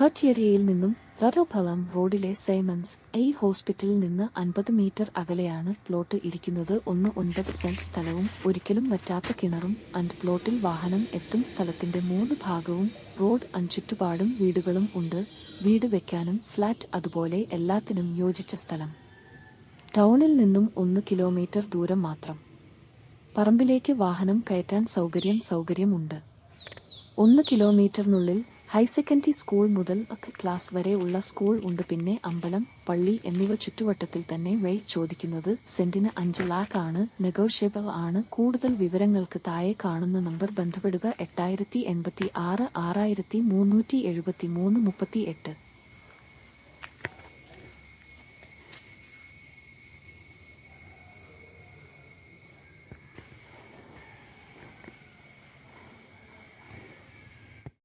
കർട്ടിയരിയയിൽ നിന്നും റഡോഫലം റോഡിലെ Symons I ഹോസ്പിറ്റലിൽ നിന്ന് അൻപത് മീറ്റർ അകലെയാണ് പ്ലോട്ട് ഇരിക്കുന്നത്. ഒന്ന് ഒൻപത് സെന്റ് സ്ഥലവും ഒരിക്കലും വറ്റാത്ത കിണറും അൻഡ് പ്ലോട്ടിൽ വാഹനം എത്തും സ്ഥലത്തിന്റെ മൂന്ന് ഭാഗവും റോഡ് അഞ്ചുറ്റുപാടും വീടുകളും ഉണ്ട്. വീട് വെക്കാനും ഫ്ലാറ്റ് അതുപോലെ എല്ലാത്തിനും യോജിച്ച സ്ഥലം. ടൗണിൽ നിന്നും ഒന്ന് കിലോമീറ്റർ ദൂരം മാത്രം. പറമ്പിലേക്ക് വാഹനം കയറ്റാൻ സൗകര്യം സൗകര്യമുണ്ട്. ഒന്ന് കിലോമീറ്ററിനുള്ളിൽ ഹയർ സെക്കൻഡറി സ്കൂൾ മുതൽ ക്ലാസ് വരെ ഉള്ള സ്കൂൾ ഉണ്ട്. പിന്നെ അമ്പലം പള്ളി എന്നിവ ചുറ്റുവട്ടത്തിൽ തന്നെ വഴി ചോദിക്കുന്നത് സെന്റിന് അഞ്ച് ലാക്ക് ആണ്. നെഗോഷ്യബിൾ ആണ്. കൂടുതൽ വിവരങ്ങൾക്ക് താഴെ കാണുന്ന നമ്പർ ബന്ധപ്പെടുക എട്ടായിരത്തി എൺപത്തി ആറ് ആറായിരത്തി മുന്നൂറ്റി എഴുപത്തി മൂന്ന് മുപ്പത്തി എട്ട്.